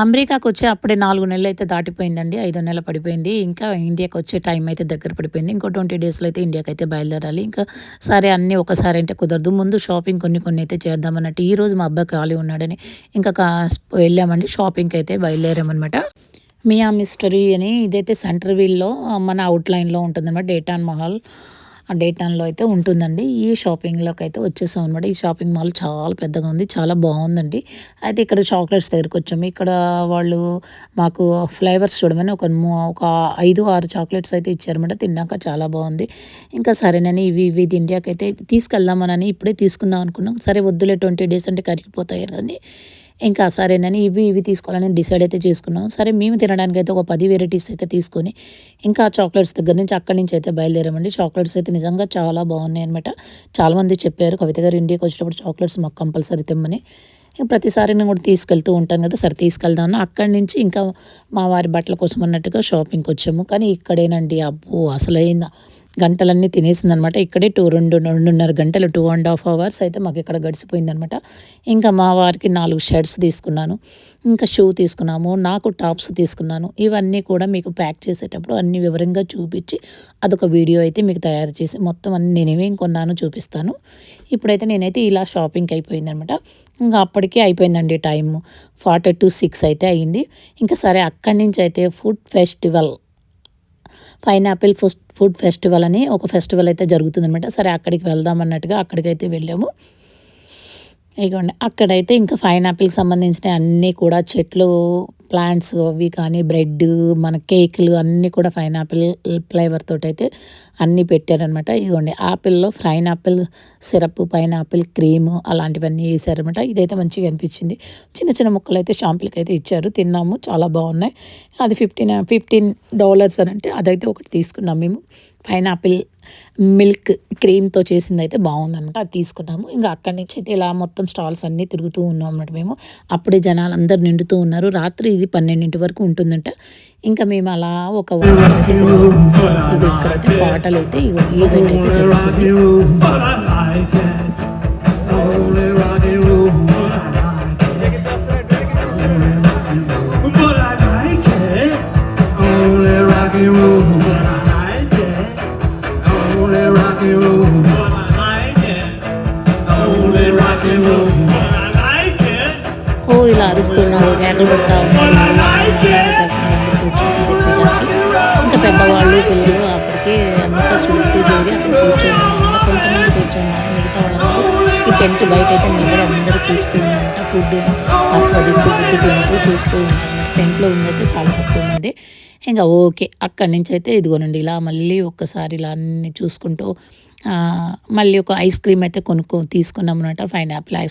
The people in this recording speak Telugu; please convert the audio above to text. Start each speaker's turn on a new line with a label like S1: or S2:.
S1: అమెరికాకి వచ్చి అప్పుడే నాలుగు నెలలు అయితే దాటిపోయిందండి ఐదో నెల పడిపోయింది. ఇంకా ఇండియాకి వచ్చే టైం అయితే దగ్గర పడిపోయింది. ఇంకో ట్వంటీ డేస్లో అయితే ఇండియాకి అయితే బయలుదేరాలి. ఇంకా సరే అన్నీ ఒకసారి అంటే కుదరదు. ముందు షాపింగ్ కొన్ని కొన్ని అయితే చేద్దామన్నట్టు ఈ రోజు మా అబ్బాయి ఖాళీ ఉన్నాడని ఇంకా వెళ్ళామండి. షాపింగ్కి అయితే బయలుదేరామన్నమాట. మియా మిస్టరీ అని ఇదైతే సెంటర్ వీల్లో మన అవుట్లైన్లో ఉంటుందన్నమాట డేటాన్ మహల్. డే డేటాన్లో అయితే ఉంటుందండి. ఈ షాపింగ్లోకి అయితే వచ్చేసాం అనమాట ఈ షాపింగ్ మాల్ చాలా పెద్దగా ఉంది చాలా బాగుందండి. అయితే ఇక్కడ చాక్లెట్స్ దగ్గరికి వచ్చాము. ఇక్కడ వాళ్ళు మాకు ఫ్లేవర్స్ చూడమని ఒక ఒక ఐదు ఆరు చాక్లెట్స్ అయితే ఇచ్చారన్నమాట. తిన్నాక చాలా బాగుంది. ఇంకా సరేనని ఇవి ఇవి ఇండియాకి అయితే తీసుకెళ్దామని ఇప్పుడే తీసుకుందాం అనుకున్నాం. సరే వద్దులే ట్వంటీ డేస్ అంటే కరిగిపోతాయి అని ఇంకా సరేనని ఇవి ఇవి తీసుకోవాలని డిసైడ్ అయితే చేసుకున్నాం. సరే మేము తినడానికి అయితే ఒక పది వెరైటీస్ అయితే తీసుకొని ఇంకా చాక్లెట్స్ దగ్గర నుంచి అక్కడి నుంచి అయితే బయలుదేరామండి. చాక్లెట్స్ అయితే నిజంగా చాలా బాగున్నాయి అనమాట చాలామంది చెప్పారు కవిత గారు ఇండియాకి వచ్చేటప్పుడు చాక్లెట్స్ మాకు కంపల్సరీ తెమ్మని. ప్రతిసారి నేను కూడా తీసుకెళ్తూ ఉంటాను కదా సరే తీసుకెళ్దాం అక్కడి నుంచి ఇంకా మా వారి బట్టల కోసం అన్నట్టుగా షాపింగ్కి వచ్చాము. కానీ ఇక్కడేనండి అబ్బో అసలైందా. గంటలన్నీ తినేసిందనమాట. ఇక్కడే టూ రెండు రెండున్నర గంటలు టూ అండ్ హాఫ్ అవర్స్ అయితే మాకు ఇక్కడ గడిచిపోయిందనమాట. ఇంకా మా వారికి నాలుగు షర్ట్స్ తీసుకున్నాను. ఇంకా షూ తీసుకున్నాము నాకు టాప్స్ తీసుకున్నాను. ఇవన్నీ కూడా మీకు ప్యాక్ చేసేటప్పుడు అన్ని వివరంగా చూపించి అదొక వీడియో అయితే మీకు తయారు చేసి మొత్తం అన్ని నేనేమేం కొన్నాను చూపిస్తాను. ఇప్పుడైతే నేనైతే ఇలా షాపింగ్కి అయిపోయిందనమాట. ఇంకా అప్పటికే అయిపోయిందండి టైం ఫార్టీ టు సిక్స్ అయితే అయింది. ఇంకా సరే అక్కడి నుంచి అయితే food festival pineapple food food festival అని ఒక ఫెస్టివల్ అయితే జరుగుతుందనమాట సరే అక్కడికి వెళ్దాం అన్నట్టుగా అక్కడికైతే వెళ్ళాము. ఇగోండి అక్కడైతే ఇంకా పైనాపిల్కి సంబంధించిన అన్నీ కూడా చెట్లు ప్లాంట్స్ అవి కానీ బ్రెడ్ మన కేకులు అన్నీ కూడా పైనాపిల్ ఫ్లేవర్ తోటి అయితే అన్నీ పెట్టారనమాట. ఇదిగోండి ఆపిల్లో పైనాపిల్ సిరప్ పైనాపిల్ క్రీమ్ అలాంటివన్నీ వేసారనమాట. ఇదైతే మంచిగా అనిపించింది. చిన్న చిన్న ముక్కలు అయితే షాంపులకి అయితే ఇచ్చారు. తిన్నాము చాలా బాగున్నాయి. అది ఫిఫ్టీన్ ఫిఫ్టీన్ డాలర్స్ అని అంటే అదైతే ఒకటి తీసుకున్నాం మేము. పైనాపిల్ మిల్క్ క్రీమ్తో చేసింది అయితే బాగుందన్నమాట అది తీసుకున్నాము. ఇంకా అక్కడి నుంచి అయితే ఇలా మొత్తం స్టాల్స్ అన్నీ తిరుగుతూ ఉన్నాం అన్నమాట మేము. అప్పుడే జనాలు అందరు నిండుతూ ఉన్నారు. రాత్రి ఇది పన్నెండింటి వరకు ఉంటుందంట. ఇంకా మేము అలా ఒక అయితే ఇక్కడైతే పాటలు అయితే ఈవెంట్ అయితే జరుగుతుంది. ఓ అరుస్తున్నాడు కేకలు పెడతా చేస్తున్నాడు కూర్చొని తిప్పడానికి ఇంకా పెద్దవాళ్ళు పిల్లలు అప్పటికి అంతా చుట్టూ చేరి అక్కడ కూర్చొని కొంతమంది కూర్చున్నారు మిగతా వాళ్ళందరూ ఈ టెంట్ బయట అయితే నిలబడి అందరూ చూస్తూ ఉన్నారంట. ఫుడ్ ఆస్వాదిస్తూ ఫుడ్ తింటూ చూస్తూ ఉంటారు టెంట్లో ఉందైతే చాలా తక్కువ ఉంది ఇంకా ఓకే అక్కడి నుంచి అయితే ఇదిగోనండి ఇలా మళ్ళీ ఒక్కసారి ఇలా అన్ని చూసుకుంటూ మళ్ళీ ఒక ఐస్ క్రీమ్ అయితే కొనుక్కో తీసుకున్నాం అనమాట పైనాపిల్ ఐస్